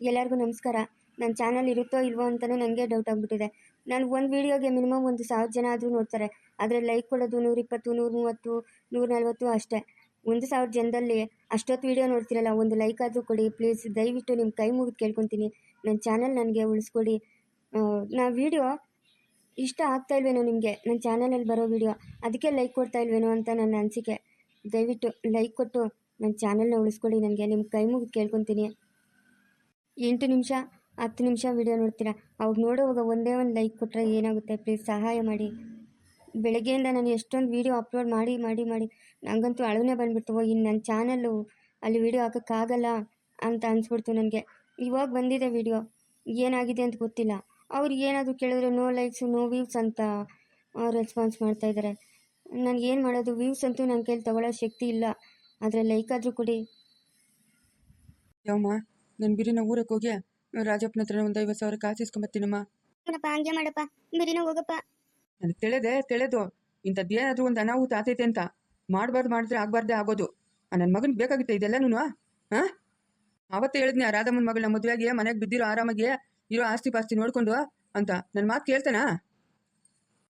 ಎಲ್ಲರಿಗೂ ನಮಸ್ಕಾರ. ನನ್ನ ಚಾನಲ್ ಇರುತ್ತೋ ಇಲ್ವೋ ಅಂತಲೇ ನನಗೆ ಡೌಟ್ ಆಗಿಬಿಟ್ಟಿದೆ. ನಾನು ಒಂದು ವೀಡಿಯೋಗೆ ಮಿನಿಮಮ್ ಒಂದು ಸಾವಿರ ಜನ ಆದರೂ ನೋಡ್ತಾರೆ. ಆದರೆ ಲೈಕ್ ಕೊಡೋದು ನೂರಿಪ್ಪತ್ತು ನೂರು ಮೂವತ್ತು, ನೂರ ನಲ್ವತ್ತು ಅಷ್ಟೇ. ಒಂದು ಸಾವಿರ ಜನದಲ್ಲಿ ಅಷ್ಟೊತ್ತು ವೀಡಿಯೋ ನೋಡ್ತಿರಲ್ಲ, ಒಂದು ಲೈಕ್ ಆದರೂ ಕೊಡಿ. ಪ್ಲೀಸ್ ದಯವಿಟ್ಟು ನಿಮ್ಮ ಕೈ ಮುಗಿದು ಕೇಳ್ಕೊತೀನಿ. ನನ್ನ ಚಾನಲ್ ನನಗೆ ಉಳಿಸ್ಕೊಡಿ. ನಾ ವೀಡಿಯೋ ಇಷ್ಟ ಆಗ್ತಾ ಇಲ್ವೇನೋ ನಿಮಗೆ? ನನ್ನ ಚಾನಲಲ್ಲಿ ಬರೋ ವೀಡಿಯೋ ಅದಕ್ಕೆ ಲೈಕ್ ಕೊಡ್ತಾ ಇಲ್ವೇನೋ ಅಂತ ನನ್ನ ಅನಿಸಿಕೆ. ದಯವಿಟ್ಟು ಲೈಕ್ ಕೊಟ್ಟು ನನ್ನ ಚಾನಲ್ನ ಉಳಿಸ್ಕೊಡಿ. ನನಗೆ ನಿಮ್ಮ ಕೈ ಮುಗಿದು ಕೇಳ್ಕೊತೀನಿ. ಎಂಟು ನಿಮಿಷ, ಹತ್ತು ನಿಮಿಷ ವಿಡಿಯೋ ನೋಡ್ತೀರಾ? ಅವಾಗ ನೋಡುವಾಗ ಒಂದೇ ಒಂದು ಲೈಕ್ ಕೊಟ್ಟರೆ ಏನಾಗುತ್ತೆ? ಪ್ಲೀಸ್ ಸಹಾಯ ಮಾಡಿ. ಬೆಳಗ್ಗೆಯಿಂದ ನಾನು ಎಷ್ಟೊಂದು ವೀಡಿಯೋ ಅಪ್ಲೋಡ್ ಮಾಡಿ ಮಾಡಿ ಮಾಡಿ. ನನಗಂತೂ ಅಳುನೇ ಬಂದ್ಬಿಡ್ತು. ಇನ್ನು ನನ್ನ ಚಾನಲ್ಲು ಅಲ್ಲಿ ವೀಡಿಯೋ ಹಾಕೋಕ್ಕಾಗಲ್ಲ ಅಂತ ಅನಿಸ್ಬಿಡ್ತು ನನಗೆ. ಇವಾಗ ಬಂದಿದೆ ವಿಡಿಯೋ ಏನಾಗಿದೆ ಅಂತ ಗೊತ್ತಿಲ್ಲ. ಅವ್ರು ಏನಾದರೂ ಕೇಳಿದ್ರೆ ನೋ ಲೈಕ್ಸು ನೋ ವ್ಯೂಸ್ ಅಂತ ರೆಸ್ಪಾನ್ಸ್ ಮಾಡ್ತಾ ಇದ್ದಾರೆ ಏನು ಮಾಡೋದು? ವ್ಯೂಸ್ ಅಂತೂ ನನ್ನ ಕೈಲಿ ತಗೊಳ್ಳೋ ಶಕ್ತಿ ಇಲ್ಲ. ಆದರೆ ಲೈಕ್ ಆದರೂ ಕೊಡಿ. ನಾನು ಬಿರಿನ ಊರಕ್ಕೆ ಹೋಗಿ ರಾಜಪ್ಪನ ಹತ್ರ ಒಂದು ಐವತ್ತು ಸಾವಿರ ಕಾಸು ಇಸ್ಕೊಂಬತ್ತೀನಮ್ಮ. ಏನಪ್ಪ ಹಂಗೆ ಮಾಡಪ್ಪ. ಬಿರಿನ ಹೋಗಪ್ಪ. ನನಗೆ ತಿಳಿದೆ ತಿಳಿದು ಇಂಥದ್ದು ಏನಾದರೂ ಒಂದು ಅನಾಹುತ ಆತೈತೆ ಅಂತ. ಮಾಡಬಾರ್ದು ಮಾಡಿದ್ರೆ ಆಗ್ಬಾರ್ದೆ ಆಗೋದು. ನನ್ನ ಮಗನಿಗೆ ಬೇಕಾಗಿತ್ತೆ ಇದೆಲ್ಲನೂ ಹಾಂ? ಅವತ್ತೇ ಹೇಳಿದ್ನಿ ಆ ರಾಧಮ್ಮನ ಮಗಳನ್ನ ಮದುವೆಗೆ ಮನೆಗೆ ಬಿದ್ದಿರೋ ಆರಾಮಾಗಿ ಇರೋ ಆಸ್ತಿ ಪಾಸ್ತಿ ನೋಡ್ಕೊಂಡು ಅಂತ. ನನ್ನ ಮಾತು ಕೇಳ್ತಾನಾ?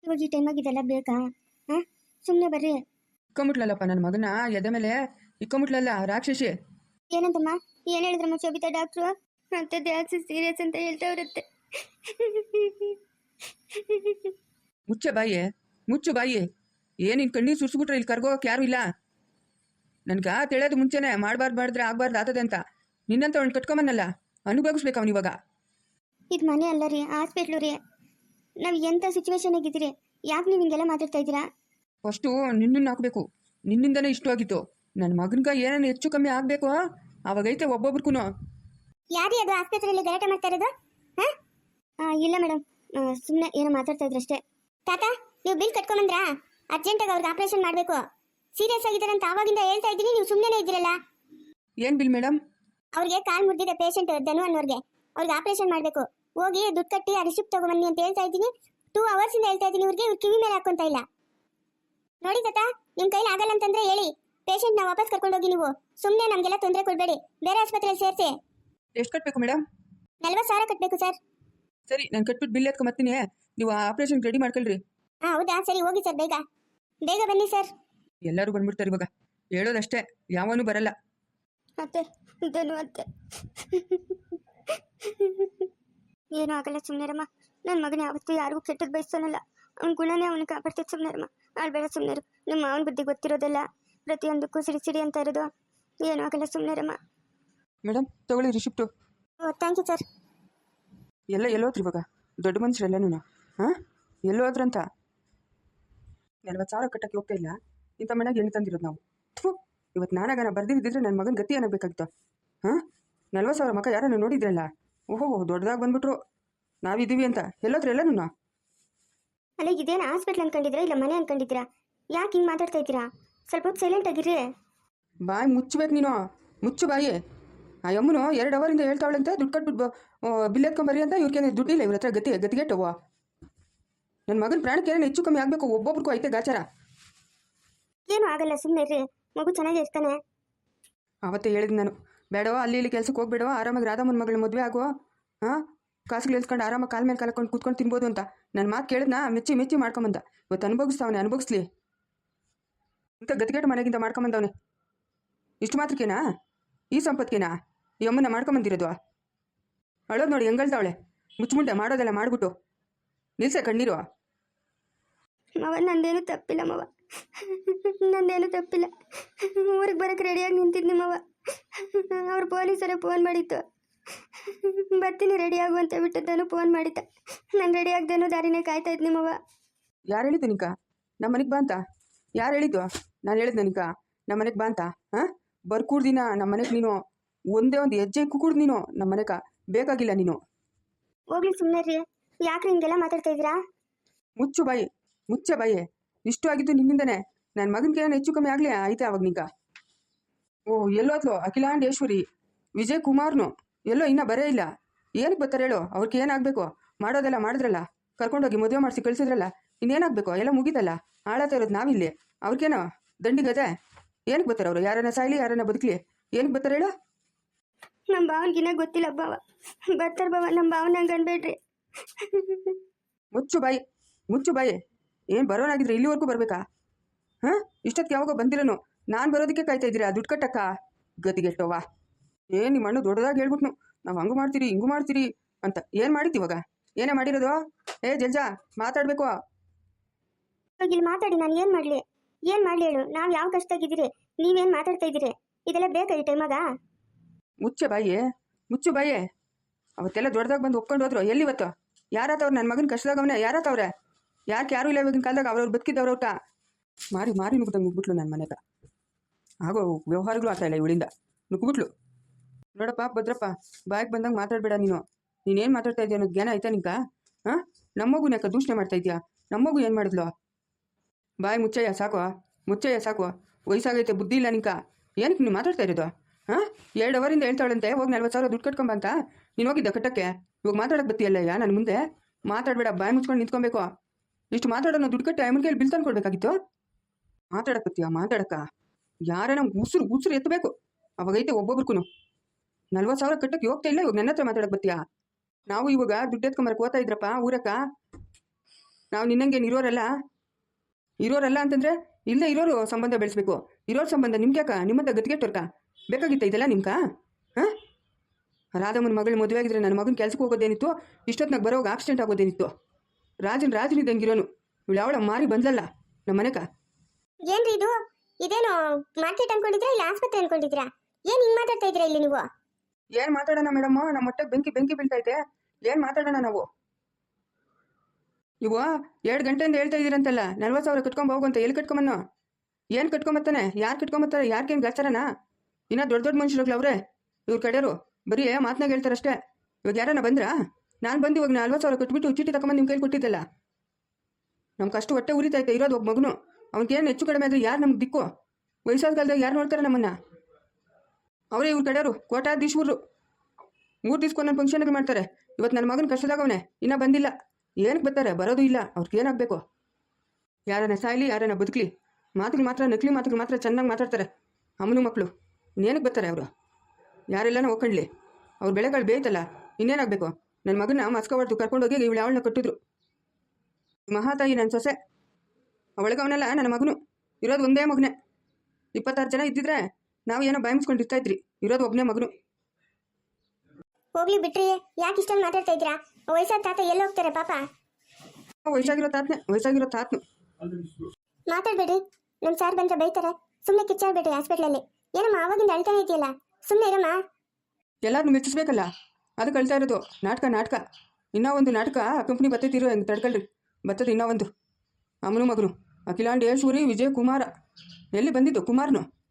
ಇವಾಗ ಈ ಟೈಮಾಗ ಇದೆಲ್ಲ ಬೇಕಾ? ಹಾಂ? ಸುಮ್ಮನೆ ಬರ್ರಿ. ಇಕ್ಕೊಂಬಿಟ್ಲಲ್ಲಪ್ಪ ನನ್ನ ಮಗನ ಎದೆ ಮೇಲೆ ಇಕ್ಕೊಂಬಿಟ್ಲಲ್ಲ ರಾಕ್ಷಸಿ. ಏನಂತಮ್ಮ? ಏನು ಹೇಳಿದ್ರಮ್ಮ ಶೋಭಿತಾ ಡಾಕ್ಟ್ರು? ಮತ್ತೆ ಜಾಸ್ತಿ ಸೀರಿಯಸ್ ಅಂತ ಹೇಳ್ತಾ ಇರುತ್ತೆ. ಮುಚ್ಚ ಬಾಯಿ ಮುಚ್ಚು ಬಾಯಿ. ಏನಿನ್ ಕಣ್ಣೀರು ಸುರಿಸ್ಬಿಟ್ರೆ ಇಲ್ಲಿ ಕರ್ಗೋಗಕ್ಕೆ ಯಾರು ಇಲ್ಲ? ನನ್ಗೆ ತಿಳಿಯೋದು ಮುಂಚೆನೆ ಮಾಡಬಾರ್ದು ಮಾಡಿದ್ರೆ ಆಗ್ಬಾರ್ದು ಆತದೆ ಅಂತ. ನಿನ್ನಂತ ಅವ್ನು ಕಟ್ಕೊಂಬನ್ನಲ್ಲ ಅನುಭವಿಸ್ಬೇಕು ಅವ್ನು ಇವಾಗ. ಇದು ಮನೆ ಅಲ್ಲ ರೀ ಹಾಸ್ಪಿಟ್ಲು ರೀ. ನಾವು ಎಂಥ ಸಿಚುವೇಶನ್ ಆಗಿದ್ರಿ ಯಾಕೆ ನೀವು ಹಿಂಗೆಲ್ಲ ಮಾತಾಡ್ತಾ ಇದ್ದೀರಾ? ಫಸ್ಟು ನಿನ್ನನ್ನು ಹಾಕಬೇಕು. ನಿನ್ನಿಂದನೇ ಇಷ್ಟವಾಗಿತ್ತು. ನನ್ನ ಮಗನ್ಗ ಏನೇನು ಹೆಚ್ಚು ಕಮ್ಮಿ ಆಗಬೇಕು ಅವಾಗೈತೆ ಒಬ್ಬೊಬ್ರಿಗೂ ಯಾರೀ ಅದು ಆಸ್ಪತ್ರೆಯಲ್ಲಿ ಗಲಾಟೆ ಮಾಡ್ತಾ ಇರೋದು? ಹಾಂ? ಇಲ್ಲ ಮೇಡಮ್ ಸುಮ್ಮನೆ ಏನೋ ಮಾತಾಡ್ತಾ ಇದ್ರು ಅಷ್ಟೇ. ತಾತ ನೀವು ಬಿಲ್ ಕಟ್ಕೊಂಬಂದ್ರಾ? ಅರ್ಜೆಂಟಾಗಿ ಅವ್ರಿಗೆ ಆಪರೇಷನ್ ಮಾಡಬೇಕು. ಸೀರಿಯಸ್ ಆಗಿದ್ದಾರೆ ಅಂತ ಆವಾಗಿಂದ ಹೇಳ್ತಾ ಇದ್ದೀನಿ ನೀವು ಸುಮ್ಮನೆ ಇದ್ದಿರಲ್ಲ. ಏನು ಬಿಲ್ ಮೇಡಮ್ ಅವ್ರಿಗೆ ಕಾಲ್ ಮುರಿದಿದೆ ಪೇಷಂಟ್ ಧನು ಅನ್ನೋರ್ಗೆ. ಅವ್ರಿಗೆ ಆಪರೇಷನ್ ಮಾಡಬೇಕು. ಹೋಗಿ ದುಡ್ಡು ಕಟ್ಟಿ ಆ ರಿಸಿಪ್ಟ್ ತಗೊಂಬನ್ನಿ ಅಂತ ಹೇಳ್ತಾ ಇದ್ದೀನಿ. ಟೂ ಅವರ್ಸ್ ಇಂದ ಹೇಳ್ತಾ ಇದ್ದೀನಿ ಇವ್ರಿಗೆ ಇವ್ರು ಕಿವಿ ಮೇಲೆ ಹಾಕೊಂತ ಇಲ್ಲ. ನೋಡಿ ತಾತ ನಿಮ್ಮ ಕೈಲಿ ಆಗಲ್ಲ ಅಂತಂದ್ರೆ ಹೇಳಿ. ಪೇಷಂಟ್ನ ವಾಪಸ್ ಕರ್ಕೊಂಡು ಹೋಗಿ ನೀವು. ಸುಮ್ಮನೆ ನಮಗೆಲ್ಲ ತೊಂದರೆ ಕೊಡಬೇಡಿ. ಬೇರೆ ಆಸ್ಪತ್ರೆಯಲ್ಲಿ ಸೇರಿಸಿ. ಎಷ್ಟು ಕಟ್ಟಬೇಕು ಮೇಡಮ್ ನಲ್ವತ್ತು ಸಾವಿರ ಕಟ್ಟಬೇಕು ಸರ್. ಸರಿ ನಾನು ಕಟ್ಬಿಟ್ಟು ಬಿಲ್ ಎತ್ಕೊಂಬತ್ತೀನಿ. ನೀವು ಆಪರೇಷನ್ ರೆಡಿ ಮಾಡ್ಕೊಳ್ರಿ. ಹಾಂ ಹೌದಾ? ಸರಿ ಹೋಗಿ ಸರ್ ಬೇಗ. ಬೇಗ ಬನ್ನಿ ಸರ್. ಎಲ್ಲರೂ ಬಂದ್ಬಿಡ್ತಾರೆ ಇವಾಗ. ಹೇಳೋದಷ್ಟೇ ಯಾವನು ಬರಲ್ಲ. ಅತ್ತೆ ಧನು ಅತ್ತೆ. ಏನೂ ಆಗಲ್ಲ ಸುಮ್ಮನೆರಮ್ಮ ನನ್ನ ಮಗನ ಯಾವತ್ತೂ ಯಾರಿಗೂ ಕೆಟ್ಟದ್ದು ಬಯಸ್ತಾನಲ್ಲ. ಅವ್ನ ಗುಣನೇ ಅವನು ಕಾಪಾಡ್ತೈತೆ ಸುಮ್ಮನೆರಮ್ಮ ಆಳ್ಬೇಡ ಸುಮ್ಮನೆರು ನಮ್ಮ ಮಾವನ ಬುದ್ಧಿ ಗೊತ್ತಿರೋದಲ್ಲ. ಪ್ರತಿಯೊಂದಕ್ಕೂ ಸಿಡಿ ಸಿಡಿ ಅಂತ ಇರೋದು. ಏನೂ ಆಗಲ್ಲ ಸುಮ್ಮನೆ ರಮ್ಮ ಮೇಡಮ್ ತಗೊಳ್ಳಿ receipt. Oh thank you sir ಎಲ್ಲ ಎಲ್ಲೋದ್ರಿ ಇವಾಗ? ದೊಡ್ಡ ಮನುಷ್ಯರೆಲ್ಲನೂ ಹಾಂ? ಎಲ್ಲೋದ್ರಂತ ನಲ್ವತ್ತು ಸಾವಿರ ಕಟ್ಟಕ್ಕೆ ಹೋಗ್ತಾ ಇಲ್ಲ. ಇಂಥ ಮನೆಗೆ ಎಣ್ಣೆ ತಂದಿರೋದು ನಾವು? ಥೂ ಇವತ್ತು ನಾನಾಗನ ಬರ್ದಿದ್ದಿದ್ರೆ ನನ್ನ ಮಗನ ಗತಿ ಏನಾಗಬೇಕಾಗಿತ್ತು? ಹಾಂ? ನಲ್ವತ್ತು ಸಾವಿರ ಮಕ್ಕ ಯಾರನ್ನು ನೋಡಿದ್ರಲ್ಲ? ಓಹೋ ದೊಡ್ಡದಾಗಿ ಬಂದ್ಬಿಟ್ರು. ನಾವಿದ್ದೀವಿ ಅಂತ. ಎಲ್ಲೋದ್ರ ಎಲ್ಲನೂ? ಅಲ್ಲ ಇದೇನು ಹಾಸ್ಪಿಟ್ಲ್ ಅನ್ಕೊಂಡಿದ್ರಾ ಇಲ್ಲ ಮನೆ ಅನ್ಕೊಂಡಿದ್ದೀರಾ? ಯಾಕೆ ಹಿಂಗೆ ಮಾತಾಡ್ತಾ ಇದ್ದೀರಾ? ಸ್ವಲ್ಪ ಹೊತ್ತು ಸೈಲೆಂಟ್ ಆಗಿರಿ ಬಾಯಿ ಮುಚ್ಚಬೇಕು ನೀನು. ಮುಚ್ಚು ಬಾಯಿ. ಆ ಯಮ್ಮನು ಎರಡು ಅವರಿಂದ ಅಂತ ದುಡ್ಡು ಕಟ್ಬಿಟ್ಟು ಬಿಲ್ ಎತ್ಕೊಂಬರಿ ಅಂತ ಇವ್ರಿಗೆ ದುಡ್ಡಿಲ್ಲ ಇವ್ರ ಹತ್ರ ಗತಿ ಗತಿಗೆಟ್ಟವ ನನ್ನ ಮಗನ ಪ್ರಾಣಕ್ಕೆ ಏನೇನು ಹೆಚ್ಚು ಕಮ್ಮಿ ಆಗಬೇಕು ಒಬ್ಬೊಬ್ರಿಗೂ ಐತೆ ಗಾಚಾರ. ಏನು ಆಗಲ್ಲ ಸುಮ್ಮನೆ ರೀ ಮಗು ಚೆನ್ನಾಗಿ ಇರ್ತಾನೆ. ಅವತ್ತೇ ಹೇಳಿದ್ ನಾನು. ಬೇಡವ ಅಲ್ಲಿ ಇಲ್ಲಿ ಕೆಲ್ಸಕ್ಕೆ ಹೋಗ್ಬೇಡವ ಆರಾಮಾಗಿ ರಾಧಮ್ಮನ ಮಗಳ ಮದುವೆ ಆಗುವ. ಹಾಂ ಕಾಸುಗಳು ಇಳ್ಸ್ಕೊಂಡು ಆರಾಮಾಗಿ ಕಾಲ ಮೇಲೆ ಕಲ್ಕೊಂಡು ಕೂತ್ಕೊಂಡು ತಿನ್ಬೋದು ಅಂತ. ನನ್ನ ಮಾತು ಕೇಳಿದ್ನ? ಮೆಚ್ಚಿ ಮೆಚ್ಚಿ ಮಾಡ್ಕೊಂಬಂದ. ಇವತ್ತು ಅನುಭವಿಸ್ತಾವನೆ ಅನುಭವಿಸ್ಲಿ. ಇಂಥ ಗತಿಗೇಟು ಮನೆಗಿಂತ ಮಾಡ್ಕೊಂಬಂದವನೆ. ಇಷ್ಟು ಮಾತ್ರಕ್ಕೇನಾ? ಈ ಸಂಪತ್ಕೇನಾ? ಈ ಅಮ್ಮನ ಮಾಡ್ಕೊಂಬಂದಿರೋದು? ಅಳೋದು ನೋಡಿ ಹೆಂಗಳ್ತಾವಳೆ ಮುಚ್ಚುಮುಂಡೆ ಮಾಡೋದೆಲ್ಲ ಮಾಡ್ಬಿಟ್ಟು. ನಿಲ್ಸೆ ಕಣ್ಣೀರು. ಮವ ನಂದೇನು ತಪ್ಪಿಲ್ಲ ಮವ. ನಂದೇನು ತಪ್ಪಿಲ್ಲ. ಊರಿಗೆ ಬರೋಕ್ಕೆ ರೆಡಿಯಾಗಿ ನಿಂತಿದ್ನಿ ಮವ. ಅವ್ರು ಪೊಲೀಸರೇ ಫೋನ್ ಮಾಡಿತ್ತು. ಬರ್ತೀನಿ ರೆಡಿ ಆಗುವಂತ ಬಿಟ್ಟಿದ್ದನು ಫೋನ್ ಮಾಡಿದ್ದ. ನಾನು ರೆಡಿ ಆಗ್ದೇನೋ ದಾರಿನೇ ಕಾಯ್ತಾ ಇದ್ನಿ ಮವ. ಯಾರು ಹೇಳಿದ್ದೀನಿ ನಮ್ಮ ಮನೆಗೆ ಬಾ ಅಂತ. ಯಾರು ಹೇಳಿದ್ದು? ನಾನು ಹೇಳಿದ್ ನಿಕ ನಮ್ಮ ಮನೆಗೆ ಬಾ ಅಂತ. ಹಾಂ? ಬರ್ಕೂಡ್ದಿನ ನಮ್ಮ ಮನೆಗೆ ನೀನು ಒಂದೇ ಒಂದು ಹೆಜ್ಜೆ ಕುಕ್ಕೂಡ್ದು ನೀನು ನಮ್ಮ ಮನೆಗೆ. ಬೇಕಾಗಿಲ್ಲ ನೀನು. ಹೋಗ್ಲಿ ಸುಮ್ಮನೆ ರೀ ಯಾಕೆ ಹಿಂಗೆಲ್ಲ ಮಾತಾಡ್ತಾ ಇದ್ದೀರಾ? ಮುಚ್ಚು ಬಾಯಿ. ಮುಚ್ಚ ಬಾಯಿ. ಇಷ್ಟು ಆಗಿದ್ದು ನಿಮ್ಮಿಂದನೇ. ನನ್ನ ಮಗನಿಗೆ ಏನು ಹೆಚ್ಚು ಕಮ್ಮಿ ಆಗಲಿ? ಆಯ್ತಾ ಅವಾಗ ನಿಂಗ? ಓ ಎಲ್ಲೋದ್ಲು? ಅಖಿಲಾಂಡೇಶ್ವರಿ ವಿಜಯ್ ಕುಮಾರ್ನು. ಎಲ್ಲೋ ಇನ್ನೂ ಬರೇ ಇಲ್ಲ. ಏನಕ್ಕೆ ಬರ್ತಾರೆ ಹೇಳು? ಅವ್ರಿಗೆ ಏನಾಗಬೇಕು ಮಾಡೋದೆಲ್ಲ ಮಾಡಿದ್ರಲ್ಲ? ಕರ್ಕೊಂಡೋಗಿ ಮದುವೆ ಮಾಡಿಸಿ ಕಳಿಸಿದ್ರಲ್ಲ? ಇನ್ನೇನಾಗಬೇಕು? ಎಲ್ಲ ಮುಗಿದಲ್ಲ ಆಳತಾ ಇರೋದು ನಾವಿಲ್ಲಿ. ಅವ್ರಿಗೇನೋ? ದಂಡಿಗದೆ ಏನಕ್ಕೆ ಬರ್ತಾರೆ ಅವರು? ಯಾರನ್ನ ಸಾಯ್ಲಿ ಯಾರನ್ನ ಬದುಕಲಿ? ಏನಕ್ಕೆ ಬರ್ತಾರೆ ಹೇಳು? ನಮ್ಮ ಭಾವನ್ಗಿನ ಗೊತ್ತಿಲ್ಲ ಬಾವ ಬರ್ತಾರೆ ಬಾವ ನಮ್ಮ ಭಾವನ ಹಂಗೆ ಅನ್ಬೇಡ್ರಿ. ಮುಚ್ಚು ಬಾಯಿ. ಮುಚ್ಚು ಬಾಯಿ. ಏನು ಬರೋನಾಗಿದ್ರೆ ಇಲ್ಲಿವರೆಗೂ ಬರಬೇಕಾ? ಹಾಂ? ಇಷ್ಟೊತ್ತಿಗೆ ಯಾವಾಗ ಬಂದಿರೋನು. ನಾನು ಬರೋದಕ್ಕೆ ಕಾಯ್ತಾ ಇದ್ದೀರಾ? ದುಡ್ಡು ಕಟ್ಟಕ್ಕ? ಗತಿಗೆಟ್ಟವ್ವ ಏನು ನಿಮ್ಮ ಅಣ್ಣು ದೊಡ್ಡದಾಗಿ ಹೇಳ್ಬಿಟ್ನು. ನಾವು ಹಂಗು ಮಾಡ್ತೀರಿ ಹಿಂಗೂ ಮಾಡ್ತೀರಿ ಅಂತ ಏನು ಮಾಡಿತ್ತು ಇವಾಗ? ಏನೇ ಮಾಡಿರೋದು? ಏ ಜಲ್ಜಾ ಮಾತಾಡಬೇಕು. ಇವಾಗ ಇಲ್ಲಿ ಮಾತಾಡಿ ನಾನು ಏನು ಮಾಡಲಿ? ಏನು ಮಾಡಲಿ ಹೇಳು? ನಾವು ಯಾವ ಕಷ್ಟದಾಗಿದ್ದೀರಿ ನೀವೇನು ಮಾತಾಡ್ತಾ ಇದ್ದೀರಿ ಇದೆಲ್ಲ ಬೇಕಾ ಈ ಟೈಮಾಗ? ಮುಚ್ಚೆ ಬಾಯಿ, ಮುಚ್ಚು ಬಾಯಿ. ಅವತ್ತೆಲ್ಲ ದೊಡ್ಡದಾಗ ಬಂದು ಒಪ್ಕೊಂಡು ಹೋದ್ರು. ಎಲ್ಲಿವತ್ತು? ಯಾರಾತವ್ರು ನನ್ನ ಮಗನ ಕಷ್ಟದಾಗವನೇ ಯಾರಾತವ್ರೆ ಯಾಕೆ ಯಾರು ಇಲ್ಲ ಇವಾಗಿನ ಕಾಲದಾಗ ಅವ್ರವ್ರು ಬದುಕಿದ್ದವ್ರ ಊಟ? ಮಾರಿ ಮಾರಿ ನುಗ್ದಂಗೆ ನುಗ್ಬಿಟ್ಲು ನನ್ನ ಮನೆಗೆ. ಆಗೋ ವ್ಯವಹಾರಗಳು ಆತ ಇಲ್ಲ ಇವಳಿಂದ. ನುಗ್ಬಿಟ್ಲು. ನೋಡಪ್ಪ, ಭದ್ರಪ್ಪ, ಬಾಯಿಗೆ ಬಂದಂಗೆ ಮಾತಾಡ್ಬೇಡ ನೀನು. ನೀನೇನು ಮಾತಾಡ್ತಾ ಇದೀಯ ಅನ್ನೋದು ಜ್ಞಾನ ಆಯ್ತಾ ನಿಂಕ ಹಾಂ? ನಮ್ಮಗು ಯಾಕೆ ದೂಷಣೆ ಮಾಡ್ತಾ ಇದೀಯಾ? ನಮ್ಮಗು ಏನು ಮಾಡಿದ್ಲು? ಬಾಯಿ ಮುಚ್ಚಯ್ಯ ಸಾಕು ಮುಚ್ಚಯ್ಯ ಸಾಕು ವಯಸ್ಸಾಗೈತೆ ಬುದ್ಧಿ ಇಲ್ಲ ನಿಂಕ. ಏನಕ್ಕೆ ನೀವು ಮಾತಾಡ್ತಾ ಇರೋದು? ಹಾಂ? ಎರಡು ಅವರಿಂದ ಹೇಳ್ತಾಳಂತೆ ಹೋಗಿ ನಲ್ವತ್ತು ಸಾವಿರ ದುಡ್ಡು ಕಟ್ಕೊಂಬಂತ ನೀನು ಹೋಗಿದ್ದ ಕಟ್ಟಕ್ಕೆ? ಇವಾಗ ಮಾತಾಡಕ್ಕೆ ಬತ್ತೀಯಲ್ಲಯ್ಯ ನನ್ನ ಮುಂದೆ? ಮಾತಾಡಬೇಡ, ಬಾಯಿ ಮುಚ್ಕೊಂಡು ನಿಂತ್ಕೊಬೇಕು. ಇಷ್ಟು ಮಾತಾಡೋಣ ದುಡ್ಡು ಕಟ್ಟಿ ಅಮ್ಮನ ಕೈಲಿ ಬಿಲ್ ತಂದು ಕೊಡಬೇಕಾಗಿತ್ತು? ಮಾತಾಡಕ್ಕೆ ಬತ್ತೀಯ, ಮಾತಾಡಕ್ಕ? ಯಾರೇ ನಮ್ಗೆ ಉಸಿರು ಉಸಿರು ಎತ್ತಬೇಕು. ಅವಾಗೈತೆ ಒಬ್ಬೊಬ್ರಿಗೂ ನಲ್ವತ್ತು ಸಾವಿರ ಕಟ್ಟಕ್ಕೆ ಹೋಗ್ತಾ ಇಲ್ಲ, ಇವಾಗ ನನ್ನ ಹತ್ರ ಮಾತಾಡಕ್ಕೆ ಬತ್ತೀಯಾ? ನಾವು ಇವಾಗ ದುಡ್ಡು ಎತ್ಕೊಂಬರಕ್ಕೆ ಓದ್ತಾ ಇದ್ರಪ್ಪ, ಊರಕ್ಕ. ನಾವು ನಿನ್ನಂಗೆ ಇರೋರಲ್ಲ ಇರೋರಲ್ಲ ಅಂತಂದ್ರೆ ಇಲ್ಲದೆ ಇರೋರು ಸಂಬಂಧ ಬೆಳೆಸ್ಬೇಕು. ಇರೋರ ಸಂಬಂಧ ನಿಮ್ಗ್ಯಾಕ ನಿಮ್ಮಂತ ಗತಿಗೆಟ್ಟೋರ್ಕ ಬೇಕಾಗಿತ್ತ ಇದೆಲ್ಲ ನಿಮ್ಕ? ಹಾಂ? ರಾಧಮ್ಮನ ಮಗಳು ಮದುವೆ ಆಗಿದ್ರೆ ನನ್ನ ಮಗನ ಕೆಲ್ಸಕ್ಕೆ ಹೋಗೋದೇನಿತ್ತು ಇಷ್ಟೊತ್ತಿನಾಗ ಬರೋವಾಗ ಆಕ್ಸಿಡೆಂಟ್ ಆಗೋದೇನಿತ್ತು. ರಾಜನ್ ರಾಜನಿದ್ದಂಗಿರೋನು. ಇವಳು ಅವಳ ಮಾರಿ ಬಂದಲ್ಲ ನಮ್ಮ ಮನೆಕ. ಏನ್ರಿ ಇದು? ಇದೇನು ಮಾರ್ಕೆಟ್ ಅನ್ಕೊಂಡಿದ್ರಾ ಇಲ್ಲ ಆಸ್ಪತ್ರೆ ಅನ್ಕೊಂಡಿದ್ರಾ? ಏನ್ ಹಿಂಗ್ ಮಾತಾಡ್ತಾ ಇದ್ರಾ ಇಲ್ಲಿ ನೀವು? ಏನು ಮಾತಾಡೋಣ ಮೇಡಮ್ ನಮ್ಮ ಹೊಟ್ಟೆಗೆ ಬೆಂಕಿ ಬೆಂಕಿ ಬೀಳ್ತೈತೆ ಏನ್ ಮಾತಾಡೋಣ ನಾವು? ಇವು ಎರಡು ಗಂಟೆಯಿಂದ ಹೇಳ್ತಾ ಇದ್ದೀರಂತಲ್ಲ ನಲ್ವತ್ತು ಸಾವಿರ ಕಟ್ಕೊಂಡ್ ಅಂತ ಎಲ್ಲಿ ಕಟ್ಕೊಂಬನ್ನು? ಏನು ಕಟ್ಕೊಂಬತ್ತಾನೆ? ಯಾರು ಕಟ್ಕೊಂಬತ್ತಾರೆ? ಯಾರಿಗೇನು ಗಾಚಾರನ? ಇನ್ನ ದೊಡ್ಡ ದೊಡ್ಡ ಮನುಷ್ಯರುಗಳು ಇವ್ರ ಕಡೆಯವರು, ಬರೀ ಮಾತನಾಗ ಹೇಳ್ತಾರಷ್ಟೇ. ಇವಾಗ ಯಾರನ್ನ ಬಂದ್ರಾ? ನಾನು ಬಂದು ಇವಾಗ ನಲ್ವತ್ತು ಸಾವಿರ ಕಟ್ಬಿಟ್ಟು ಚೀಟಿ ತಗೊಂಬಂದು ನಿಮ್ಮ ಕೈಲಿ ಕೊಟ್ಟಿದ್ದಲ್ಲ. ನಮ್ಗೆ ಅಷ್ಟು ಹೊಟ್ಟೆ ಉರಿತೈತೆ, ಇರೋದು ಒಬ್ಬ ಮಗನು. ಅವ್ನಿಗೇನು ಹೆಚ್ಚು ಕಡಿಮೆ ಆದರೆ ಯಾರು ನಮ್ಗೆ ದಿಕ್ಕು? ವಯಸ್ಸಾದ ಕಾಲದಾಗ ಯಾರು ನೋಡ್ತಾರೆ ನಮ್ಮನ್ನ? ಅವರೇ ಇವ್ರ ಕಡೆಯವರು ಕೋಟಾಧೀಶ್ವರು ಮೂರು ದಿವ್ಸಕ್ಕೊಂದೊಂದು ಫಂಕ್ಷನ್ಗೆ ಮಾಡ್ತಾರೆ. ಇವತ್ತು ನನ್ನ ಮಗನ ಕಷ್ಟದಾಗವನೆ ಇನ್ನೂ ಬಂದಿಲ್ಲ. ಏನಕ್ಕೆ ಬರ್ತಾರೆ? ಬರೋದು ಇಲ್ಲ. ಅವ್ರಿಗೆ ಏನಾಗಬೇಕು? ಯಾರನ್ನ ಸಾಯ್ಲಿ, ಯಾರನ್ನ ಬದುಕಲಿ. ಮಾತುಗಳು ಮಾತ್ರ, ನಕಲಿ ಮಾತುಗಳು ಮಾತ್ರ ಚೆನ್ನಾಗಿ ಮಾತಾಡ್ತಾರೆ. ಅಮ್ಮನ ಮಕ್ಕಳು ಇನ್ನೇನಕ್ಕೆ ಬರ್ತಾರೆ ಅವರು? ಯಾರೆಲ್ಲನ ಒಕ್ಕಂಡ್ಲಿ ಅವ್ರ ಬೆಳೆಗಳು ಬೇಯ್ತಲ್ಲ. ಇನ್ನೇನಾಗಬೇಕು? ನನ್ನ ಮಗನ ಮಸ್ಕ ಹೊಡೆದು ಕರ್ಕೊಂಡೋಗಿ ಇವಳು ಅವಳನ್ನ ಕಟ್ಟಿದ್ರು. ಮಹಾತಾಯಿ ನನ್ನ ಸೊಸೆ. ಅವಳಗವನಲ್ಲ ನನ್ನ ಮಗನು. ಇರೋದು ಒಂದೇ ಮಗನೇ. ಇಪ್ಪತ್ತಾರು ಜನ ಇದ್ದಿದ್ರೆ ನಾವು ಏನೋ ಬಾಯಿಸ್ಕೊಂಡು ಇರ್ತಾ ಇದ್ರಿ. ಇರೋದು ಒಬ್ಬನೇ ಮಗನು. ಹೋಗ್ಲಿ ಬಿಟ್ರಿ. ಯಾಕೆ ಇಷ್ಟೊಂದು ಮಾತಾಡ್ತಾ ಇದ್ರ ವಯಸ್ಸಾದ ತಾತ ಎಲ್ಲಿ ಹೋಗ್ತಾರೆ ಪಾಪ? ವಯಸ್ಸಾಗಿರೋ ತಾತನೆ ವಯಸ್ಸಾಗಿರೋ ತಾತನು. ಮಾತಾಡ್ಬೇಡಿ. ನಮ್ ಸಾರ್ ಬಂದ್ರೆ ಬೈತಾರೆ. ಸುಮ್ಮನೆ ಕಿಚ್ಚಾಡ್ಬೇಡ್ರಿ ಹಾಸ್ಪಿಟ್ಲಲ್ಲಿ. ಏನಮ್ಮ ಆವಾಗಿಂದ ಅಳ್ತಾನೆ ಇದೆಯಲ್ಲ ಸುಮ್ಮನೆ ಇರಮ್ಮ. ಎಲ್ಲರನ್ನು ಮೆಚ್ಚಿಸ್ಬೇಕಲ್ಲ? ಅದು ಕಳ್ತಾ ಇರೋದು. ನಾಟಕ ನಾಟಕ. ಇನ್ನೂ ಒಂದು ನಾಟಕ ಕಂಪ್ನಿ ಬರ್ತೈತಿರೋ ಹೆಂಗೆ? ತಡ್ಕೊಳ್ರಿ. ಬರ್ತದೆ ಇನ್ನೂ ಒಂದು. ಅಮ್ಮನು ಮಗನು. ಅಖಿಲಾಂಡೇಶ್ವರಿ ವಿಜಯ್ ಕುಮಾರ ಎಲ್ಲಿ ಬಂದಿದ್ದು ಕುಮಾರ್ನು?